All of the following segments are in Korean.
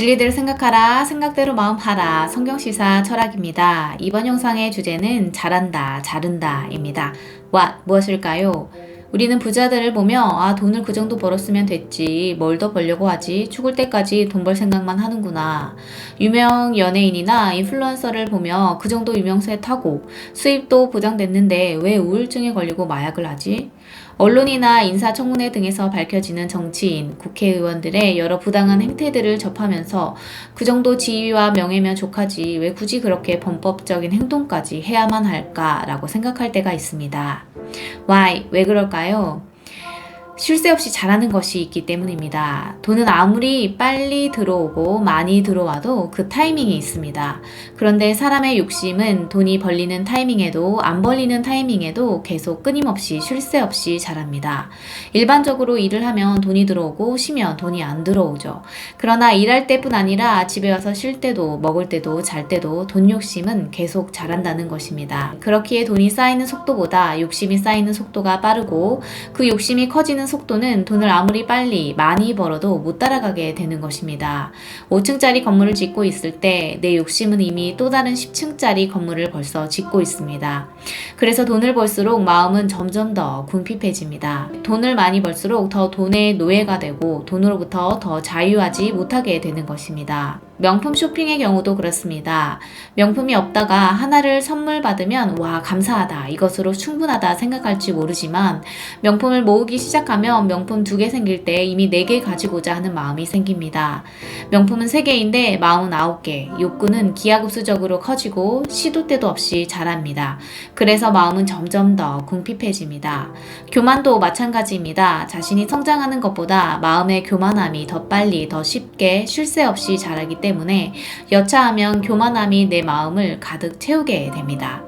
진리대로 생각하라, 생각대로 마음하라, 성경시사 철학입니다. 이번 영상의 주제는 잘한다, 자른다입니다. 와, 무엇일까요? 우리는 부자들을 보며 아 돈을 그 정도 벌었으면 됐지 뭘 더 벌려고 하지 죽을 때까지 돈 벌 생각만 하는구나 유명 연예인이나 인플루언서를 보며 그 정도 유명세 타고 수입도 보장됐는데 왜 우울증에 걸리고 마약을 하지 언론이나 인사청문회 등에서 밝혀지는 정치인, 국회의원들의 여러 부당한 행태들을 접하면서 그 정도 지위와 명예면 족하지 왜 굳이 그렇게 범법적인 행동까지 해야만 할까라고 생각할 때가 있습니다. Why? 왜 그럴까요? 쉴 새 없이 잘하는 것이 있기 때문입니다. 돈은 아무리 빨리 들어오고 많이 들어와도 그 타이밍이 있습니다. 그런데 사람의 욕심은 돈이 벌리는 타이밍에도 안 벌리는 타이밍에도 계속 끊임없이 쉴 새 없이 자랍니다. 일반적으로 일을 하면 돈이 들어오고 쉬면 돈이 안 들어오죠. 그러나 일할 때뿐 아니라 집에 와서 쉴 때도 먹을 때도 잘 때도 돈 욕심은 계속 자란다는 것입니다. 그렇기에 돈이 쌓이는 속도보다 욕심이 쌓이는 속도가 빠르고 그 욕심이 커지는 속도는 돈을 아무리 빨리 많이 벌어도 못 따라가게 되는 것입니다. 5층짜리 건물을 짓고 있을 때 내 욕심은 이미 또 다른 10층짜리 건물을 벌써 짓고 있습니다. 그래서 돈을 벌수록 마음은 점점 더 궁핍해집니다. 돈을 많이 벌수록 더 돈의 노예가 되고 돈으로부터 더 자유하지 못하게 되는 것입니다. 명품 쇼핑의 경우도 그렇습니다. 명품이 없다가 하나를 선물 받으면 와 감사하다 이것으로 충분하다 생각할지 모르지만 명품을 모으기 시작하면 명품 두 개 생길 때 이미 네 개 가지고자 하는 마음이 생깁니다. 명품은 세 개인데 마음은 아홉 개 욕구는 기하급수적으로 커지고 시도 때도 없이 자랍니다. 그래서 마음은 점점 더 궁핍해집니다. 교만도 마찬가지입니다. 자신이 성장하는 것보다 마음의 교만함이 더 빨리 더 쉽게 쉴 새 없이 자라기 때문에 때문에 여차하면 교만함이 내 마음을 가득 채우게 됩니다.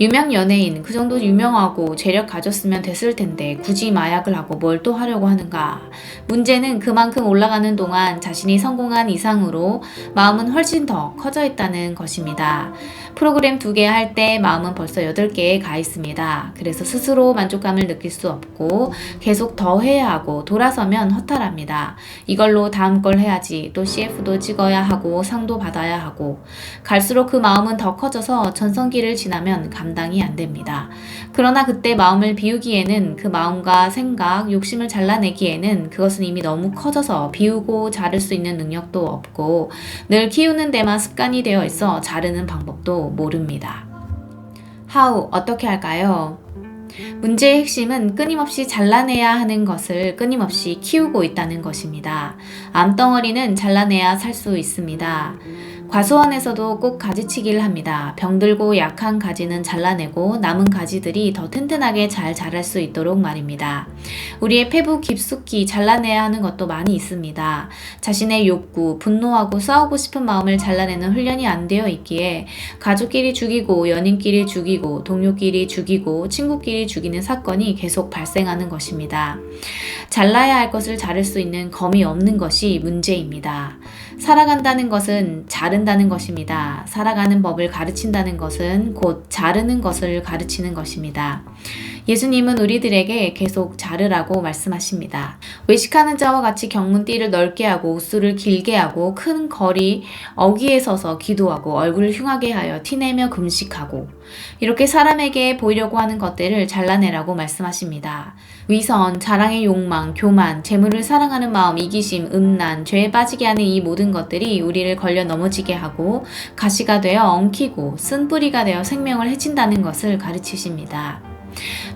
유명 연예인 그 정도 유명하고 재력 가졌으면 됐을 텐데 굳이 마약을 하고 뭘 또 하려고 하는가? 문제는 그만큼 올라가는 동안 자신이 성공한 이상으로 마음은 훨씬 더 커져 있다는 것입니다. 프로그램 두 개 할 때 마음은 벌써 8개에 가 있습니다. 그래서 스스로 만족감을 느낄 수 없고 계속 더 해야 하고 돌아서면 허탈합니다. 이걸로 다음 걸 해야지 또 CF도 찍어야 하고 상도 받아야 하고 갈수록 그 마음은 더 커져서 전성기를 지나면 감당이 안 됩니다. 그러나 그때 마음을 비우기에는 그 마음과 생각, 욕심을 잘라내기에는 그것은 이미 너무 커져서 비우고 자를 수 있는 능력도 없고 늘 키우는 데만 습관이 되어 있어 자르는 방법도 모릅니다. How 어떻게 할까요? 문제의 핵심은 끊임없이 잘라내야 하는 것을 끊임없이 키우고 있다는 것입니다. 암덩어리는 잘라내야 살 수 있습니다. 과수원에서도 꼭 가지치기를 합니다. 병들고 약한 가지는 잘라내고 남은 가지들이 더 튼튼하게 잘 자랄 수 있도록 말입니다. 우리의 폐부 깊숙이 잘라내야 하는 것도 많이 있습니다. 자신의 욕구, 분노하고 싸우고 싶은 마음을 잘라내는 훈련이 안 되어 있기에 가족끼리 죽이고 연인끼리 죽이고 동료끼리 죽이고 친구끼리 죽이는 사건이 계속 발생하는 것입니다. 잘라야 할 것을 자를 수 있는 검이 없는 것이 문제입니다. 살아간다는 것은 자른다는 것입니다. 살아가는 법을 가르친다는 것은 곧 자르는 것을 가르치는 것입니다. 예수님은 우리들에게 계속 자르라고 말씀하십니다. 외식하는 자와 같이 경문띠를 넓게 하고 옷수를 길게 하고 큰 거리 어귀에 서서 기도하고 얼굴을 흉하게 하여 티내며 금식하고 이렇게 사람에게 보이려고 하는 것들을 잘라내라고 말씀하십니다. 위선, 자랑의 욕망, 교만, 재물을 사랑하는 마음, 이기심, 음란, 죄에 빠지게 하는 이 모든 것들이 우리를 걸려 넘어지게 하고 가시가 되어 엉키고 쓴뿌리가 되어 생명을 해친다는 것을 가르치십니다.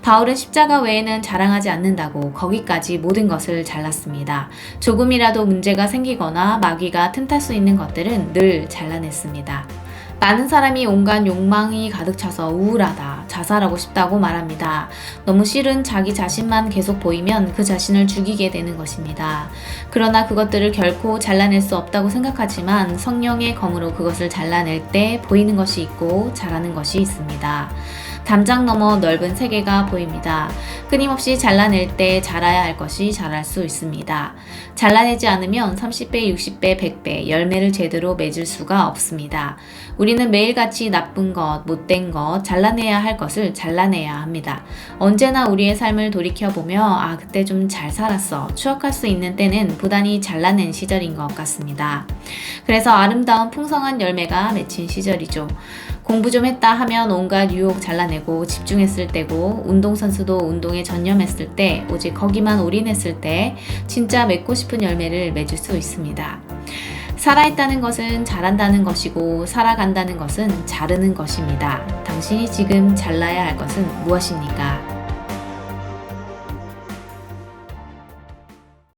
바울은 십자가 외에는 자랑하지 않는다고 거기까지 모든 것을 잘랐습니다. 조금이라도 문제가 생기거나 마귀가 틈탈 수 있는 것들은 늘 잘라냈습니다. 많은 사람이 온갖 욕망이 가득 차서 우울하다, 자살하고 싶다고 말합니다. 너무 싫은 자기 자신만 계속 보이면 그 자신을 죽이게 되는 것입니다. 그러나 그것들을 결코 잘라낼 수 없다고 생각하지만 성령의 검으로 그것을 잘라낼 때 보이는 것이 있고 잘하는 것이 있습니다. 담장 너머 넓은 세계가 보입니다. 끊임없이 잘라낼 때 잘라야 할 것이 잘할 수 있습니다. 잘라내지 않으면 30배, 60배, 100배 열매를 제대로 맺을 수가 없습니다. 우리는 매일같이 나쁜 것, 못된 것, 잘라내야 할 것을 잘라내야 합니다. 언제나 우리의 삶을 돌이켜보며 아, 그때 좀 잘 살았어. 추억할 수 있는 때는 부단히 잘라낸 시절인 것 같습니다. 그래서 아름다운 풍성한 열매가 맺힌 시절이죠. 공부 좀 했다 하면 온갖 유혹 잘라내고 집중했을 때고 운동선수도 운동에 전념했을 때 오직 거기만 올인했을 때 진짜 맺고 싶은 열매를 맺을 수 있습니다. 살아있다는 것은 잘한다는 것이고 살아간다는 것은 자르는 것입니다. 당신이 지금 잘라야 할 것은 무엇입니까?